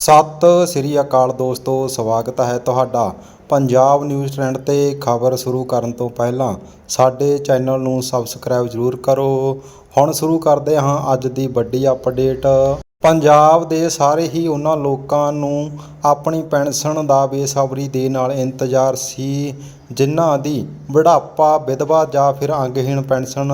ਸਤਿ ਸ੍ਰੀ ਅਕਾਲ ਦੋਸਤੋ, ਸਵਾਗਤ ਹੈ ਤੁਹਾਡਾ। ਪੰਜਾਬ ਨਿਊਜ਼ ਟ੍ਰੈਂਡ ਤੇ ਖਬਰ ਸ਼ੁਰੂ ਕਰਨ ਤੋਂ ਪਹਿਲਾਂ ਸਾਡੇ ਚੈਨਲ ਨੂੰ ਸਬਸਕ੍ਰਾਈਬ ਜ਼ਰੂਰ ਕਰੋ। ਹੁਣ ਸ਼ੁਰੂ ਕਰਦੇ ਹਾਂ ਅੱਜ ਦੀ ਵੱਡੀ ਅਪਡੇਟ ਪੰਜਾਬ ਦੇ ਸਾਰੇ ਹੀ ਉਹਨਾਂ ਲੋਕਾਂ ਨੂੰ ਆਪਣੀ ਪੈਨਸ਼ਨ ਦਾ ਬੇਸਬਰੀ ਦੇ ਨਾਲ ਇੰਤਜ਼ਾਰ ਸੀ, ਜਿਨ੍ਹਾਂ ਦੀ ਬੁਢਾਪਾ, ਵਿਧਵਾ ਜਾਂ ਫਿਰ ਅੰਗਹੀਣ ਪੈਨਸ਼ਨ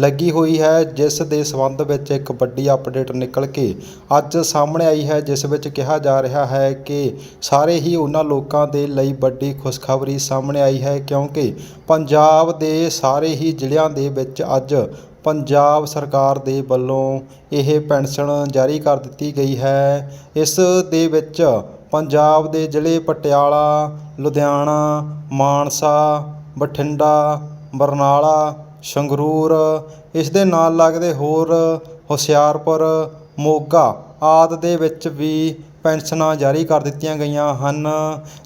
ਲੱਗੀ ਹੋਈ ਹੈ, ਜਿਸ ਦੇ ਸੰਬੰਧ ਵਿੱਚ ਇੱਕ ਵੱਡੀ ਅਪਡੇਟ ਨਿਕਲ ਕੇ ਅੱਜ ਸਾਹਮਣੇ ਆਈ ਹੈ, ਜਿਸ ਵਿੱਚ ਕਿਹਾ ਜਾ ਰਿਹਾ ਹੈ ਕਿ ਸਾਰੇ ਹੀ ਉਹਨਾਂ ਲੋਕਾਂ ਦੇ ਲਈ ਵੱਡੀ ਖੁਸ਼ਖਬਰੀ ਸਾਹਮਣੇ ਆਈ ਹੈ, ਕਿਉਂਕਿ ਪੰਜਾਬ ਦੇ ਸਾਰੇ ਹੀ ਜ਼ਿਲ੍ਹਿਆਂ ਦੇ ਵਿੱਚ ਅੱਜ ਪੰਜਾਬ ਸਰਕਾਰ ਦੇ ਵੱਲੋਂ ਇਹ ਪੈਨਸ਼ਨ ਜਾਰੀ ਕਰ ਦਿੱਤੀ ਗਈ ਹੈ। ਇਸ ਦੇ ਵਿੱਚ ਪੰਜਾਬ ਦੇ ਜ਼ਿਲ੍ਹੇ ਪਟਿਆਲਾ, ਲੁਧਿਆਣਾ, ਮਾਨਸਾ, ਬਠਿੰਡਾ, ਬਰਨਾਲਾ, ਸੰਗਰੂਰ, ਇਸ ਦੇ ਨਾਲ ਲੱਗਦੇ ਹੋਰ ਹੁਸ਼ਿਆਰਪੁਰ, ਮੋਗਾ ਆਦਿ ਦੇ ਵਿੱਚ ਵੀ ਪੈਨਸ਼ਨਾਂ ਜਾਰੀ ਕਰ ਦਿੱਤੀਆਂ ਗਈਆਂ ਹਨ।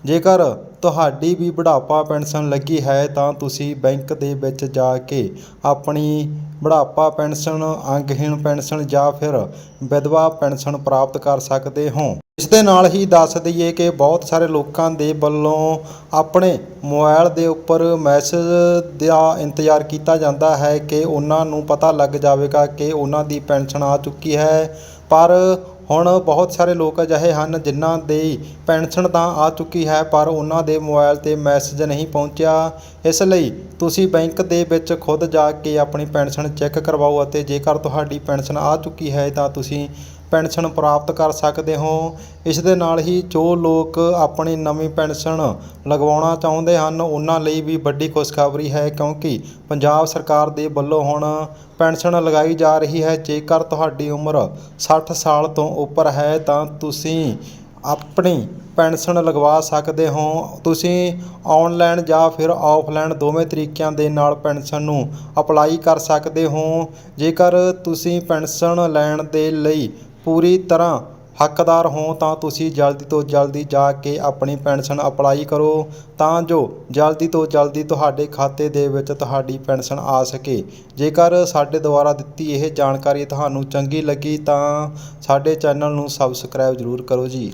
ਜੇਕਰ ਤੁਹਾਡੀ ਵੀ ਬੁਢਾਪਾ ਪੈਨਸ਼ਨ ਲੱਗੀ ਹੈ, ਤਾਂ ਤੁਸੀਂ ਬੈਂਕ ਦੇ ਵਿੱਚ ਜਾ ਕੇ ਆਪਣੀ ਬੁਢਾਪਾ ਪੈਨਸ਼ਨ, ਅੰਗਹੀਣ ਪੈਨਸ਼ਨ ਜਾਂ ਫਿਰ ਵਿਧਵਾ ਪੈਨਸ਼ਨ ਪ੍ਰਾਪਤ ਕਰ ਸਕਦੇ ਹੋ। ਇਸ ਦੇ ਨਾਲ ਹੀ ਦੱਸ ਦਈਏ ਕਿ ਬਹੁਤ ਸਾਰੇ ਲੋਕਾਂ ਦੇ ਵੱਲੋਂ ਆਪਣੇ ਮੋਬਾਈਲ ਦੇ ਉੱਪਰ ਮੈਸੇਜ ਦਾ ਇੰਤਜ਼ਾਰ ਕੀਤਾ ਜਾਂਦਾ ਹੈ ਕਿ ਉਹਨਾਂ ਨੂੰ ਪਤਾ ਲੱਗ ਜਾਵੇਗਾ ਕਿ ਉਹਨਾਂ ਦੀ ਪੈਨਸ਼ਨ ਆ ਚੁੱਕੀ ਹੈ। ਪਰ ਹੁਣ ਬਹੁਤ ਸਾਰੇ ਲੋਕ ਅਜਿਹੇ ਹਨ ਜਿਨ੍ਹਾਂ ਦੀ ਪੈਨਸ਼ਨ ਤਾਂ ਆ ਚੁੱਕੀ ਹੈ, ਪਰ ਉਹਨਾਂ ਦੇ ਮੋਬਾਈਲ ਤੇ ਮੈਸੇਜ ਨਹੀਂ ਪਹੁੰਚਿਆ। ਇਸ ਲਈ ਤੁਸੀਂ ਬੈਂਕ ਦੇ ਵਿੱਚ ਖੁਦ ਜਾ ਕੇ ਆਪਣੀ ਪੈਨਸ਼ਨ ਚੈੱਕ ਕਰਵਾਓ ਅਤੇ ਜੇਕਰ ਤੁਹਾਡੀ ਪੈਨਸ਼ਨ ਆ ਚੁੱਕੀ ਹੈ ਤਾਂ ਤੁਸੀਂ ਪੈਨਸ਼ਨ ਪ੍ਰਾਪਤ ਕਰ ਸਕਦੇ ਹੋ। ਇਸ ਦੇ ਨਾਲ ਹੀ ਜੋ ਲੋਕ ਆਪਣੀ ਨਵੀਂ ਪੈਨਸ਼ਨ ਲਗਵਾਉਣਾ ਚਾਹੁੰਦੇ ਹਨ, ਉਹਨਾਂ ਲਈ ਵੀ ਵੱਡੀ ਖੁਸ਼ਖਬਰੀ ਹੈ ਕਿਉਂਕਿ ਪੰਜਾਬ ਸਰਕਾਰ ਦੇ ਵੱਲੋਂ ਹੁਣ ਪੈਨਸ਼ਨ ਲਗਾਈ ਜਾ ਰਹੀ ਹੈ। ਜੇਕਰ ਤੁਹਾਡੀ ਉਮਰ 60 ਸਾਲ ਤੋਂ ਉੱਪਰ ਹੈ, ਤਾਂ ਤੁਸੀਂ ਆਪਣੀ ਪੈਨਸ਼ਨ ਲਗਵਾ ਸਕਦੇ ਹੋ। ਤੁਸੀਂ ਆਨਲਾਈਨ ਜਾਂ ਫਿਰ ਆਫਲਾਈਨ ਦੋਵੇਂ ਤਰੀਕਿਆਂ ਦੇ ਨਾਲ ਪੈਨਸ਼ਨ ਨੂੰ ਅਪਲਾਈ ਕਰ ਸਕਦੇ ਹੋ। ਜੇਕਰ ਤੁਸੀਂ ਪੈਨਸ਼ਨ ਲੈਣ ਦੇ ਲਈ ਪੂਰੀ ਤਰ੍ਹਾਂ ਹੱਕਦਾਰ ਹੋ ਤਾਂ ਤੁਸੀਂ ਜਲਦੀ ਤੋਂ ਜਲਦੀ ਜਾ ਕੇ ਆਪਣੀ ਪੈਨਸ਼ਨ ਅਪਲਾਈ ਕਰੋ। ਤਾਂ ਜੋ ਜਲਦੀ ਤੋਂ ਜਲਦੀ ਤੁਹਾਡੇ ਖਾਤੇ ਦੇ ਵਿੱਚ ਤੁਹਾਡੀ ਪੈਨਸ਼ਨ ਆ ਸਕੇ। ਜੇਕਰ ਸਾਡੇ ਦੁਆਰਾ ਦਿੱਤੀ ਇਹ ਜਾਣਕਾਰੀ ਤੁਹਾਨੂੰ ਚੰਗੀ ਲੱਗੀ ਤਾਂ ਸਾਡੇ ਚੈਨਲ ਨੂੰ ਸਬਸਕ੍ਰਾਈਬ ਜ਼ਰੂਰ ਕਰੋ ਜੀ।